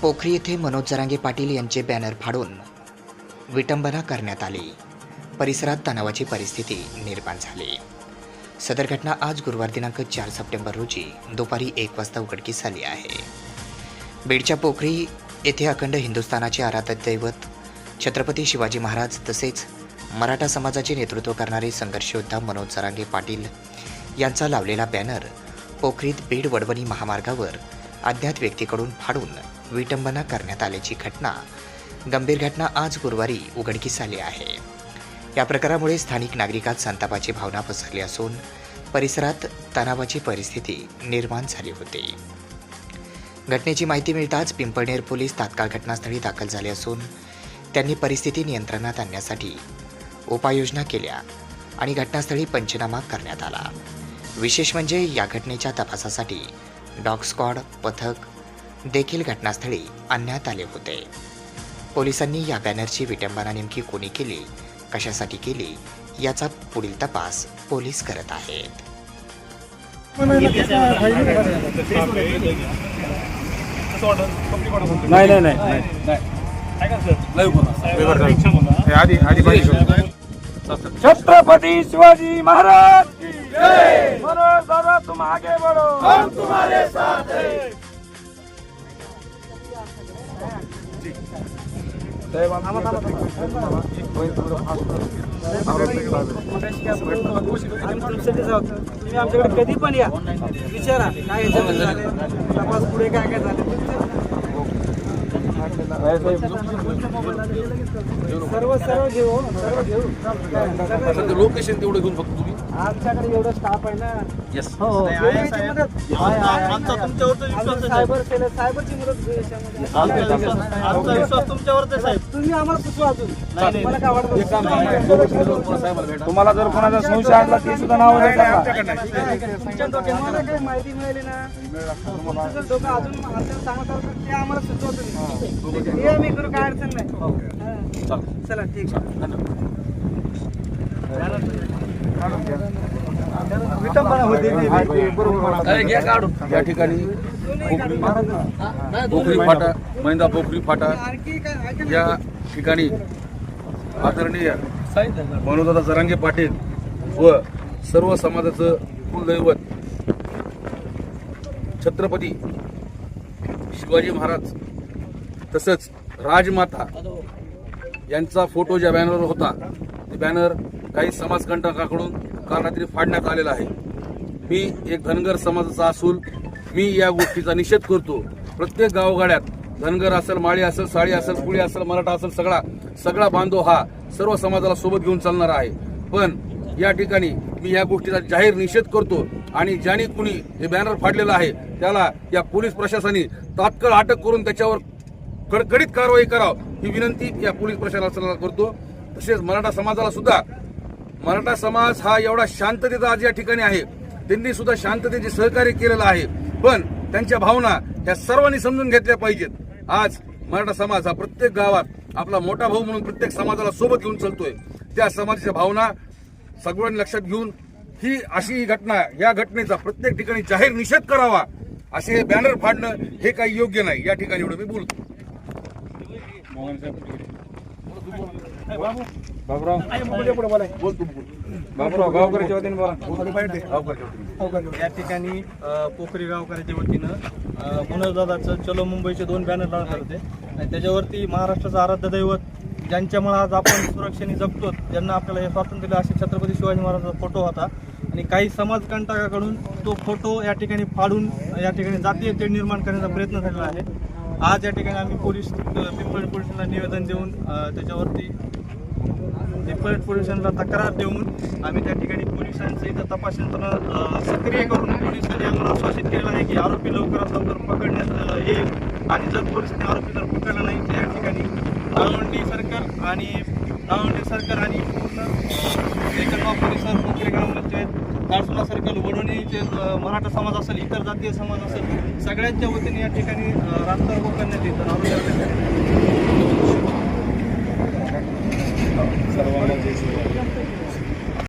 पोखरी येथे मनोज जरांगे पाटील यांचे बॅनर फाडून विटंबना करण्यात आली. परिसरात तणावाची परिस्थिती निर्माण झाली. सदर घटना आज गुरुवार दिनांक चार सप्टेंबर रोजी दुपारी एक वाजता उघडकीस आली आहे. बीडच्या पोखरी येथे अखंड हिंदुस्थानाचे आराध्य दैवत छत्रपती शिवाजी महाराज तसेच मराठा समाजाचे नेतृत्व करणारे संघर्षयोद्धा मनोज जरांगे पाटील यांचा लावलेला बॅनर पोखरीत बीड वडवणी महामार्गावर अज्ञात व्यक्तीकडून फाडून विटंबना करण्यात आल्याची घटना. गंभीर घटना आज गुरुवारी उघडकीस आली आहे. या प्रकारामुळे स्थानिक नागरिकात संतापाची भावना पसरली असून परिसरात तणावाची परिस्थिती निर्माण झाली होती. घटनेची माहिती मिळताच पिंपळनेर पोलीस तात्काळ घटनास्थळी दाखल झाले असून त्यांनी परिस्थिती नियंत्रणात आणण्यासाठी उपाययोजना केल्या आणि घटनास्थळी पंचनामा करण्यात आला. विशेष म्हणजे या घटनेच्या तपासासाठी डॉग स्क्वॉड पथक देखील घटनास्थळी आणण्यात आले होते. पोलिसांनी या बॅनरची विटंबना नेमकी कोणी केली कशासाठी केली याचा पुढील तपास पोलीस करत आहेत. नाही नाही नाही आधी आधी छत्रपती शिवाजी महाराज की जय. मनोज दादा तुम आगे बढ़ो हम तुम्हारे साथ हैं. तुम्ही आमच्याकडे कधी पण या. विचारा काय झाले. तपास पुढे काय काय झाले. सर्व सर्व घेऊ सर्व घेऊ. लोकेशन तेवढं घेऊन फक्त आमच्याकडे एवढं स्टाफ आहे ना. येस हो हो. घेऊ याची मदत. आहे, आहे, आहे. आमचं सायबर सेल आहे, सायबरची मदत. तुम्ही आम्हाला सुचवा अजून. तुम्हाला काय वाटतं? तुम्हाला जर कोणाचा संशय आणला ते सुद्धा नाव तुमच्या डोक्यात काही माहिती मिळाली ना? तुमचं जर डोकं अजून असेल सांगत असेल तर ते आम्हाला सुचवा तुम्ही. हे. आम्ही करू काय अडचण नाही. हा. चला ठीक आहे. या ठिकाणी पोखरी फाटा महिंदा पोखरी फाटा. या ठिकाणी आदरणीय मनोदादा जरांगे पाटील व सर्व समाजाचं कुलदैवत छत्रपती शिवाजी महाराज तसंच राजमाता यांचा फोटो ज्या बॅनरवर होता ते बॅनर काही समाजकंटकाकडून काल रात्री फाडण्यात आलेला आहे. मी एक धनगर समाजाचा असून मी या गोष्टीचा निषेध करतो. प्रत्येक गावगाड्यात धनगर असेल माळी असेल साळी असेल कुळी असेल मराठा असेल सगळा सगळा बांधव हा सर्व समाजाला सोबत घेऊन चालणार आहे. पण या ठिकाणी मी या गोष्टीचा जाहीर निषेध करतो आणि ज्याने कुणी हे बॅनर फाडलेलं आहे त्याला या पोलीस प्रशासनाने तात्काळ अटक करून त्याच्यावर कडकडीत कारवाई करावं ही विनंती या पोलीस प्रशासनाला करतो. तसेच मराठा समाजाला सुद्धा मराठा समाज हा एवढा शांततेचा आज या ठिकाणी आहे. त्यांनी सुद्धा शांततेचे सहकार्य केलेलं आहे. पण त्यांच्या भावना ह्या सर्वांनी समजून घेतल्या पाहिजेत. आज मराठा समाज हा प्रत्येक गावात आपला मोठा भाऊ म्हणून प्रत्येक समाजाला सोबत घेऊन चालतोय. त्या समाजाच्या भावना सगळ्यांनी लक्षात घेऊन ही अशी ही घटना या घटनेचा प्रत्येक ठिकाणी जाहीर निषेध करावा असे बॅनर फाडणं हे काही योग्य नाही. या ठिकाणी एवढं मी बोलतो. बाबराव. बोल तू बोल. बाबराव गावकऱ्याच्या वतीने बोला. या ठिकाणी पोखरी गावकऱ्याच्या वतीनं मनोजदादाचं चलो मुंबईचे दोन बॅनर आले होते. आणि त्याच्यावरती महाराष्ट्राचं आराध्य दैवत ज्यांच्यामुळे आज आपण सुरक्षेने जगतो ज्यांना आपल्याला हे स्वातंत्र्य दिलं. असे छत्रपती शिवाजी महाराजांचा फोटो होता. आणि काही समाजकंटकाकडून तो फोटो या ठिकाणी फाडून या ठिकाणी जातीय तेढ निर्माण करण्याचा प्रयत्न झालेला आहे. आज या ठिकाणी आम्ही पोलीस पिंपळी पोलिसांना निवेदन देऊन अ, त्याच्यावरती डिफॉल्ट पोलिसांना तक्रार देऊन आम्ही त्या ठिकाणी पोलिसांचं इथं तपास यंत्रणा सक्रिय करून पोलिसांनी आम्हाला आश्वासित केलं आहे की आरोपी लवकरात लवकर पकडण्यात येईल. आणि जर पोलिसांनी आरोपी जर पकडला नाही त्या ठिकाणी नाळवंडी सरकार आणि नाळवंडी सरकार आणि पूर्ण एकंदर परिसर पोखरे ग्रामपंचायत दारसुला सर्कल वडवणीचे अ, मराठा समाज असेल इतर जातीय समाज असेल सगळ्यांच्या वतीने या ठिकाणी अ, रास्ता करण्यात येतं. आरोपी सर्वांना जय शिवराय.